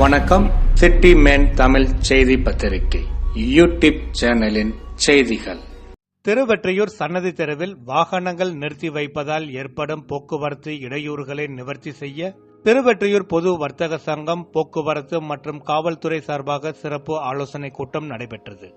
வணக்கம். City man Tamil செய்தி பத்திரிகை யூடியூப் சேனலின் செய்திகள். திருவெற்றியூர் சன்னதி தெருவில் வாகனங்கள் நிறுத்தி வைப்பதால் ஏற்படும் போக்குவரத்து இடையூறுகளை நிவர்த்தி செய்ய திருவெற்றியூர் பொது வர்த்தக சங்கம் போக்குவரத்து மற்றும் காவல்துறை சார்பாக சிறப்பு ஆலோசனை கூட்டம் நடைபெற்றது.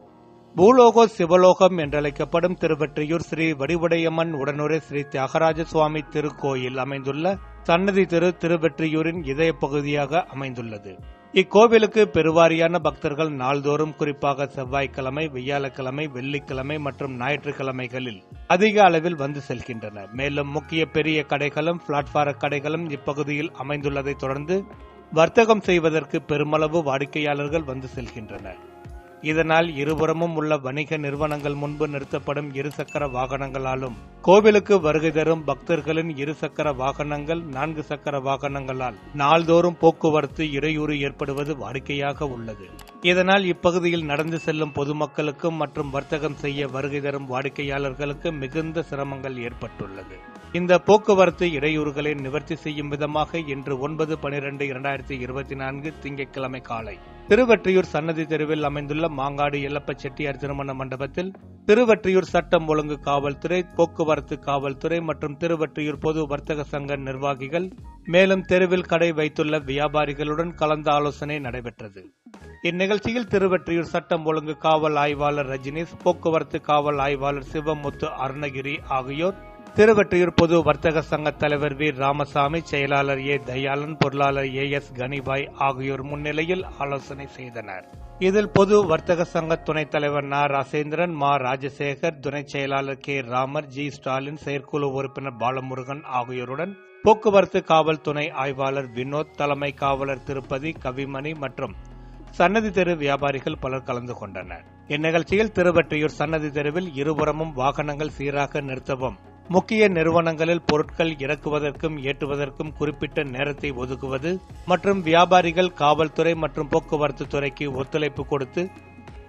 பூலோகோ சிவலோகம் என்றழைக்கப்படும் திருவெற்றியூர் ஸ்ரீ வடிவுடையம்மன் உடனுரை ஸ்ரீ தியாகராஜ சுவாமி திருக்கோயில் அமைந்துள்ள சன்னதி திரு திருவெற்றியூரின் இதய பகுதியாக அமைந்துள்ளது. இக்கோவிலுக்கு பெருவாரியான பக்தர்கள் நாள்தோறும் குறிப்பாக செவ்வாய்க்கிழமை வியாழக்கிழமை வெள்ளிக்கிழமை மற்றும் ஞாயிற்றுக்கிழமைகளில் அதிக அளவில் வந்து செல்கின்றனர். மேலும் முக்கிய பெரிய கடைகளும் பிளாட்பார கடைகளும் இப்பகுதியில் அமைந்துள்ளதை தொடர்ந்து வர்த்தகம் செய்வதற்கு பெருமளவு வாடிக்கையாளர்கள் வந்து செல்கின்றனர். இதனால் இருபுறமும் உள்ள வணிக நிறுவனங்கள் முன்பு நிறுத்தப்படும் இருசக்கர வாகனங்களாலும் கோவிலுக்கு வருகை தரும் பக்தர்களின் இருசக்கர வாகனங்கள் நான்கு சக்கர வாகனங்களால் நாள்தோறும் போக்குவரத்து இடையூறு ஏற்படுவது வாடிக்கையாக உள்ளது. இதனால் இப்பகுதியில் நடந்து செல்லும் பொதுமக்களுக்கும் மற்றும் வர்த்தகம் செய்ய வருகை தரும் வாடிக்கையாளர்களுக்கு மிகுந்த சிரமங்கள் ஏற்பட்டுள்ளது. இந்த போக்குவரத்து இடையூறுகளை நிவர்த்தி செய்யும் விதமாக இன்று ஒன்பது பனிரெண்டு இரண்டாயிரத்தி இருபத்தி நான்கு திங்கட்கிழமை காலை திருவற்றியூர் சன்னதி தெருவில் அமைந்துள்ள மாங்காடு எல்லப்ப செட்டியார் திருமண மண்டபத்தில் திருவற்றியூர் சட்டம் ஒழுங்கு காவல்துறை போக்குவரத்து காவல்துறை மற்றும் திருவற்றியூர் பொது வர்த்தக சங்க நிர்வாகிகள் மேலும் தெருவில் கடை வைத்துள்ள வியாபாரிகளுடன் கலந்த ஆலோசனை நடைபெற்றது. இந்நிகழ்ச்சியில் திருவற்றியூர் சட்டம் ஒழுங்கு காவல் ஆய்வாளர் ரஜினிஷ் போக்குவரத்து காவல் ஆய்வாளர் சிவமுத்து அருணகிரி ஆகியோர் திருவெற்றியூர் பொது வர்த்தக சங்க தலைவர் வி. ராமசாமி செயலாளர் ஏ. தயாளன் பொருளாளர் ஏ. எஸ். கனிபாய் ஆகியோர் முன்னிலையில் ஆலோசனை செய்தனர். இதில் பொது வர்த்தக சங்க துணைத் தலைவர் நா. ராசேந்திரன் மா. ராஜசேகர் துணை செயலாளர் கே. ராமர் ஜி. ஸ்டாலின் செயற்குழு உறுப்பினர் பாலமுருகன் ஆகியோருடன் போக்குவரத்து காவல் துணை ஆய்வாளர் வினோத் தலைமை காவலர் திருப்பதி கவிமணி மற்றும் சன்னதி தெரு வியாபாரிகள் பலர் கலந்து கொண்டனர். இந்நிகழ்ச்சியில் திருவற்றியூர் சன்னதி தெருவில் இருபுறமும் வாகனங்கள் சீராக நிறுத்தவும் முக்கிய நிறுவனங்களில் பொருட்கள் இறக்குவதற்கும் ஏற்றுவதற்கும் குறிப்பிட்ட நேரத்தை ஒதுக்குவது மற்றும் வியாபாரிகள் காவல்துறை மற்றும் போக்குவரத்து துறைக்கு ஒத்துழைப்பு கொடுத்து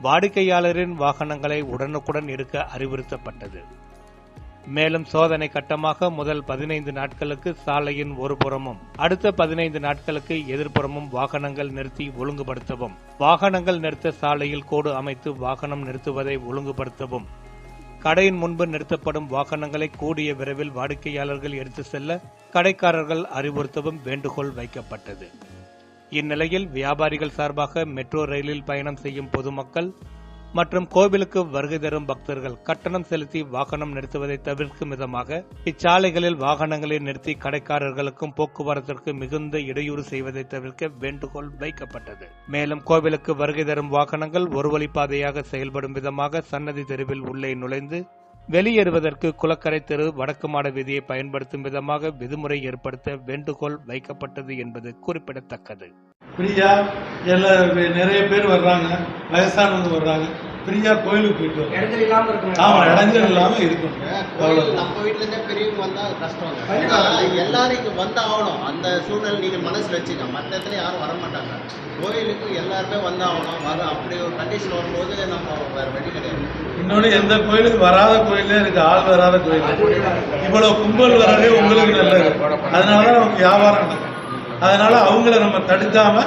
வாடிக்கையாளரின் வாகனங்களை உடனுக்குடன் எடுக்க அறிவுறுத்தப்பட்டது. மேலும் சோதனை கட்டமாக முதல் பதினைந்து நாட்களுக்கு சாலையின் ஒருபுறமும் அடுத்த பதினைந்து நாட்களுக்கு எதிர்ப்புறமும் வாகனங்கள் நிறுத்தி ஒழுங்குபடுத்தவும் வாகனங்கள் நிறுத்த சாலையில் கோடு அமைத்து வாகனம் நிறுத்துவதை ஒழுங்குபடுத்தவும் கடையின் முன்பு நிறுத்தப்படும் வாகனங்களை கூடிய விரைவில் வாடிக்கையாளர்கள் எடுத்து செல்ல கடைக்காரர்கள் அறிவுறுத்தவும் வேண்டுகோள் வைக்கப்பட்டது. இந்நிலையில் வியாபாரிகள் சார்பாக மெட்ரோ ரயிலில் பயணம் செய்யும் பொதுமக்கள் மற்றும் கோவிலுக்கு வருகை தரும் பக்தர்கள் கட்டணம் செலுத்தி வாகனம் நிறுத்துவதை தவிர்க்கும் விதமாக இச்சாலைகளில் வாகனங்களை நிறுத்தி கடைக்காரர்களுக்கும் போக்குவரத்திற்கு மிகுந்த இடையூறு செய்வதை தவிர்க்க வேண்டுகோள் வைக்கப்பட்டது. மேலும் கோவிலுக்கு வருகை தரும் வாகனங்கள் ஒருவழிப்பாதையாக செயல்படும் விதமாக சன்னதி தெருவில் உள்ளே நுழைந்து வெளியேறுவதற்கு குளக்கரை தெரு வடக்கு மாட வீதியை பயன்படுத்தும் விதமாக விதிமுறை ஏற்படுத்த வேண்டுகோள் வைக்கப்பட்டது என்பது குறிப்பிடத்தக்கது. ஃப்ரீயா எல்லாம் நிறைய பேர் வர்றாங்க வயசானவங்க வர்றாங்க. ஃப்ரீயா கோயிலுக்கு போயிட்டு வர்றாங்க. இடத்துல இல்லாம இருக்கணும். ஆமா இடங்கள் இல்லாம அவ்வளவுதான். நம்ம வீட்ல இருந்தே பெரியவங்க வந்தா அது கஷ்டம். எல்லாரும் இங்க வந்து ஆகணும். அந்த சூழ்நிலை நீங்க மனசுல வச்சுக்க மற்ற இடத்துல யாரும் வர மாட்டாங்க. கோயிலுக்கு எல்லாருமே வந்து ஆகணும். வர அப்படி ஒரு கண்டிஷன் வரும்போது நம்ம வேற வழி கிடையாது. இன்னொன்னு எந்த கோயிலுக்கு வராத கோயிலே இருக்கு ஆள் வராத கோயில். இவ்வளவு கும்பல் வர்றதே உங்களுக்கு நல்லது. அதனாலதான் நமக்கு வியாபாரம் நடக்கும். அதனால அவங்கள நம்ம தடுக்காம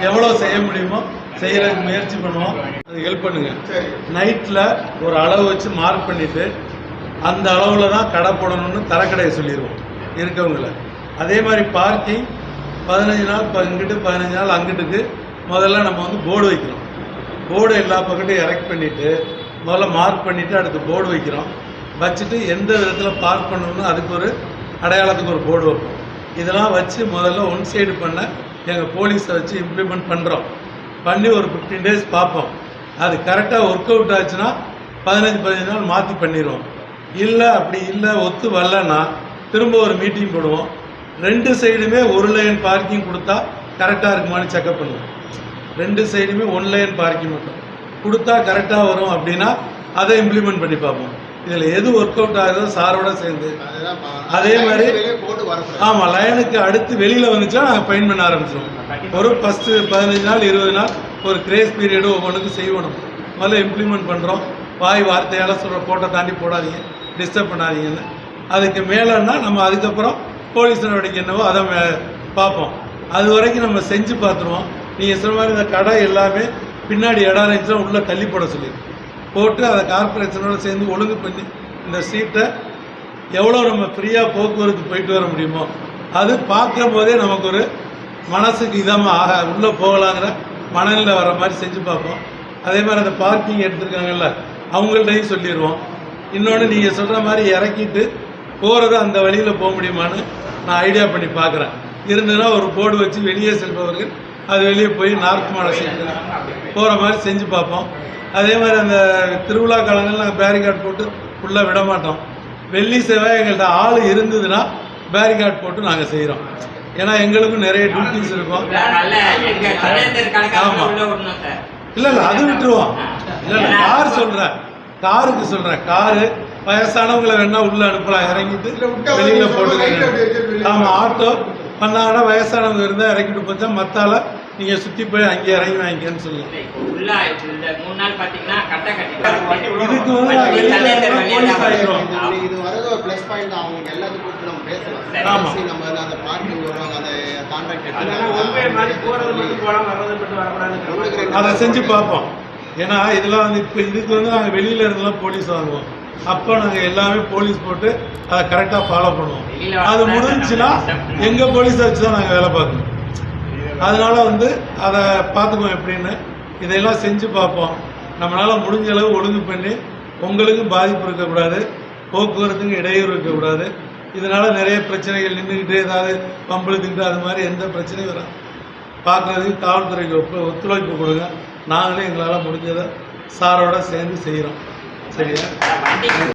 எவ்வளவு செய்ய முடியுமோ செய்யறதுக்கு முயற்சி பண்ணுவோம். அது ஹெல்ப் பண்ணுங்க. நைட்ல ஒரு அளவு வச்சு மார்க் பண்ணிட்டு அந்த அளவுல தான் கடை போடணும்னு தரக்கடையை சொல்லிடுவோம் இருக்கவங்கள. அதே மாதிரி பார்க்கிங் பதினஞ்சு நாள் ப- இங்கிட்டு பதினஞ்சு நாள் அங்கிட்டுக்கு முதல்ல நம்ம வந்து போர்டு வைக்கிறோம். போர்டு எல்லா பக்கத்தையும் எரெக்ட் பண்ணிட்டு முதல்ல மார்க் பண்ணிட்டு அடுத்து போர்டு வைக்கிறோம். வச்சுட்டு எந்த விதத்தில் பார்க் பண்ணணும்னு அதுக்கு ஒரு அடையாளத்துக்கு ஒரு போர்டு வைப்போம். இதெல்லாம் வச்சு முதல்ல ஒன் சைடு பண்ண எங்கள் போலீஸை வச்சு இம்ப்ளிமெண்ட் பண்ணுறோம் பண்ணி ஒரு ஃபிஃப்டீன் டேஸ் பார்ப்போம். அது கரெக்டாக ஒர்க் அவுட் ஆச்சுன்னா பதினஞ்சு பதினஞ்சு நாள் மாற்றி பண்ணிடுவோம் இல்லை அப்படி இல்லை ஒத்து வரலன்னா திரும்ப ஒரு மீட்டிங் போடுவோம். ரெண்டு சைடுமே ஒரு லைன் பார்க்கிங் கொடுத்தா கரெக்டாக இருக்குமான்னு செக்அப் பண்ணுவோம். ரெண்டு சைடுமே ஒன் லைன் பார்க்கிங் மட்டும். கொடுத்தா கரெக்டாக வரும் அப்படின்னா அதை இம்ப்ளிமெண்ட் பண்ணி பார்ப்போம். இதில் எது ஒர்க் அவுட் ஆகுதோ சாரோட சேர்ந்து. அதே மாதிரி- ஆமாம் லைனுக்கு அடுத்து வெளியில் வந்துச்சுன்னா நாங்கள் ஃபைன் பண்ண ஆரம்பிச்சிடுவோம் ஒரு ஃபஸ்ட்டு பதினஞ்சு நாள் இருபது நாள் ஒரு கிரேஸ் பீரியடு ஒவ்வொன்றுக்கும் செய்வோம். முதல்ல இம்ப்ளிமெண்ட் பண்ணுறோம் வாய் வார்த்தையால் சொல்கிற போட்டோ தாண்டி போடாதீங்க டிஸ்டர்ப் பண்ணாதீங்கன்னு அதுக்கு மேலேன்னா நம்ம அதுக்கப்புறம் போலீஸ் நடவடிக்கை என்னவோ அதை பார்ப்போம். அது வரைக்கும் நம்ம செஞ்சு பார்த்துருவோம். நீங்கள் சொன்ன மாதிரி இந்த கடை எல்லாமே பின்னாடி இடம் இருந்துச்சுன்னா உள்ளே தள்ளி போட சொல்லி போட்டு அதை கார்பரேஷனோட சேர்ந்து ஒழுங்கு பண்ணி இந்த சீட்டை எவ்வளோ நம்ம ஃப்ரீயாக போக்குவரத்து போயிட்டு வர முடியுமோ அது பார்க்கும் போதே நமக்கு ஒரு மனசுக்கு இதமாக ஆக உள்ளே போகலாங்கிற மனநிலை வர மாதிரி செஞ்சு பார்ப்போம். அதே மாதிரி அந்த பார்க்கிங் எடுத்துருக்காங்கல்ல அவங்கள்ட்டையும் சொல்லிடுவோம். இன்னொன்று நீங்கள் சொல்கிற மாதிரி இறக்கிட்டு போகிறது அந்த வழியில் போக முடியுமான்னு நான் ஐடியா பண்ணி பார்க்குறேன். இருந்ததுன்னா ஒரு போர்டு வச்சு வெளியே செல்பவர்கள் அது வெளியே போய் நார்த் மாட போகிற மாதிரி செஞ்சு பார்ப்போம். அதே மாதிரி அந்த திருவிழா காலங்களில் நாங்கள் பேரிகார்ட் போட்டு உள்ளே விட மாட்டோம் வெள்ளி செவ்வாய் எங்கள்கிட்ட ஆள் இருந்ததுன்னா பேரிகார்ட் போட்டு நாங்கள் செய்கிறோம் ஏன்னா எங்களுக்கும் நிறைய டியூட்டிஸ் இருக்கும். நல்ல எங்க சதேந்தர் ஆமா. கணக்காக உள்ள விடணும் சார். இல்லை இல்லை அது விட்டுருவோம். இல்லை இல்லை கார் சொல்கிறேன் காருக்கு சொல்கிறேன் காரு வயசானவங்களை வேணா உள்ள அனுப்பலாம். இறங்கிட்டு வெளியில போட்டு ஆமாம் ஆட்டோ பண்ணாங்கன்னா வயசானவங்க இருந்தால் இறக்கிட்டு போச்சா மத்தால நீங்கள் சுற்றி போய் அங்கே இறங்கி வாங்கிக்கன்னு சொல்லலாம் இதுக்கு வந்து. இது வரது ஒரு ப்ளஸ் பாயிண்ட் தான். அவங்க எல்லாத்துக்கும் கூப்பிட்டு நம்ம பேசலாம். ஆமா. பேசி நம்ம அந்த பார்க்கிங் வருவாங்க அந்த கான்ட்ராக்ட் அதை செஞ்சு பார்ப்போம். ஏன்னா இதெல்லாம் வந்து இப்போ இதுக்கு வந்து நாங்கள் வெளியில இருந்தெல்லாம் போலீஸ் வாங்குவோம் அப்போ நாங்கள் எல்லாமே போலீஸ் போட்டு அதை கரெக்டாக ஃபாலோ பண்ணுவோம். அது முடிஞ்சுன்னா எங்கள் போலீஸை வச்சு தான் நாங்கள் வேலை பார்க்கணும். அதனால வந்து அதை பார்த்துக்குவோம் எப்படின்னு. இதையெல்லாம் செஞ்சு பார்ப்போம். நம்மளால் முடிஞ்ச அளவு ஒழுங்கு பண்ணி உங்களுக்கும் பாதிப்பு இருக்கக்கூடாது. போக்குவரத்துக்கும் இடையூறு இருக்கக்கூடாது. இதனால் நிறைய பிரச்சனைகள் நின்றுக்கிட்டு ஏதாவது பம்பளுத்துக்கிட்டு அது மாதிரி எந்த பிரச்சனையும் வராது. பார்க்குறதுக்கு காவல்துறைக்கு ஒப்பு ஒத்துழைப்பு கொடுங்க. நாங்களே எங்களால் முடிஞ்சதை சாரோட சேர்ந்து செய்கிறோம் சரியா?